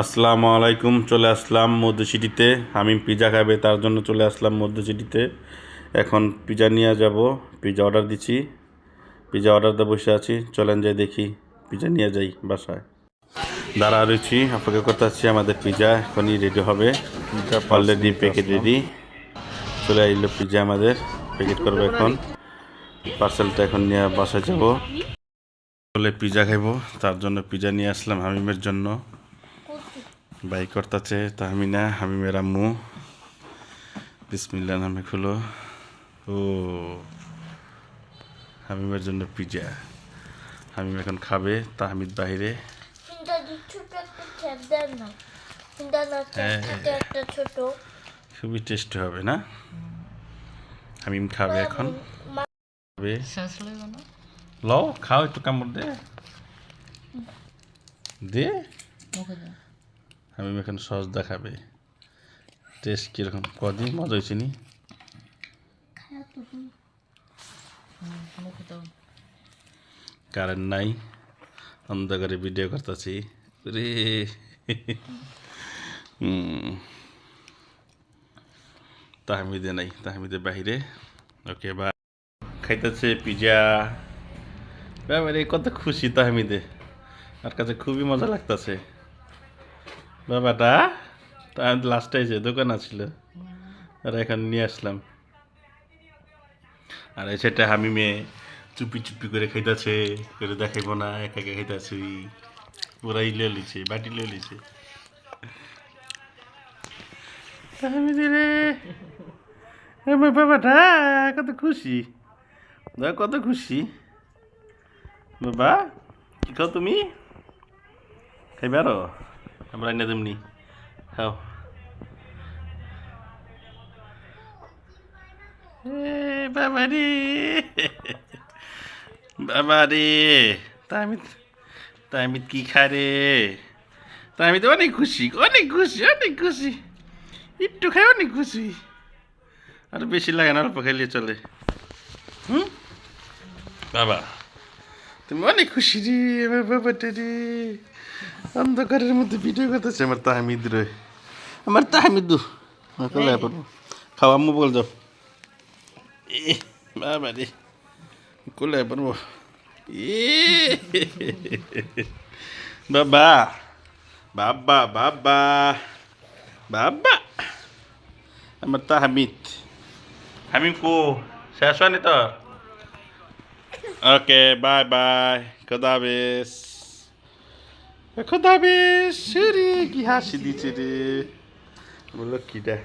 আসসালামু আলাইকুম চলে আসলাম মধ্যসিটিতে। আমি পিজা খাবে তার জন্য চলে আসলাম মধ্যসিটিতে। এখন পিজা নিয়ে যাব পিজা অর্ডার দিচ্ছি। পিজা অর্ডার দিয়ে বসে আছি চলেন যাই দেখি পিজা নিয়ে যাই বাসায়। দাঁড়া রয়েছি অপেক্ষা করতে আছি আমাদের পিজা এখনই রেডি হবে। অলরেডি প্যাকেট রেডি চলে আইলো পিজা আমাদের প্যাকেট করব এখন। পার্সেলটা এখন নিয়ে বাসায় যাব। বলে পিজা খাইবো তার জন্য পিজা নিয়ে আসলাম হামিমের জন্য। বাই করতেছে তাহমিনা হামিমের আম্মু বিসমিল্লা নামে খুলো ও হামিমের জন্য পিজা হামিম এখন খাবে তাহমিদ বাহিরে হ্যাঁ। খুবই টেস্টি হবে না হামিম খাবে এখন খাবে লও খাও একটু কামড় দে দে হামিম এখন সস দেখাবে। টেস্ট কীরকম? কদিন মজা হয়েছে নি? কারেন্ট নাই। অন্ধকারে ভিডিও করতেছি। রে। হুম। তাহমিদে নাই তাহমিদে বাহিরে ওকে বা খাইতেছে পিজা বাবারে কত খুশি তাহমিদে। আর কাছে খুবই মজা লাগতেছে। বাবাটা তাহমিদ লাস্টে যে দোকান আছিল, আর এখন নিয়ে আসলাম। আর সেটা আমি মেয়ে চুপি চুপি করে খাইতেছে, করে দেখাইব না, একা একা খাইতেছি। পুরাই লিয়ে লিছে বাটি লিয়ে লিছে আমি আমার বাবাটা, কত খুশি। দাদা কত খুশি। বাবা, কি খাও তুমি? খাইবে আরও? আমরা এনে তেমনি খাও। বাবা রে বাবা রে তামিদ তামিদ কি খা রে? তামিদ অনেক খুশি অনেক খুশি অনেক খুশি। একটু খাই অনেক খুশি। আর বেশি লাগে না, অল্প খাইলে চলে। হুম? বাবা। তুমি অনেক খুশি রে আমার বাবাটা রে। অন্ধকারের মধ্যে ভিডিও করতেছে। আমার তাহমিদ রে। আমার তাহমিদু। খাওয়া আম্মু বল যাও। এ বাবা রে। কোলায় পড়ব। এ বাবা বাবা বাবা বাবা। আমার তা হামিদ হামিম কো শেষ হয়নি তো ওকে বাই বাই খোদাবেশ খোদাবেশ রে কি হাসি দিচ্ছে রে বলল কিটা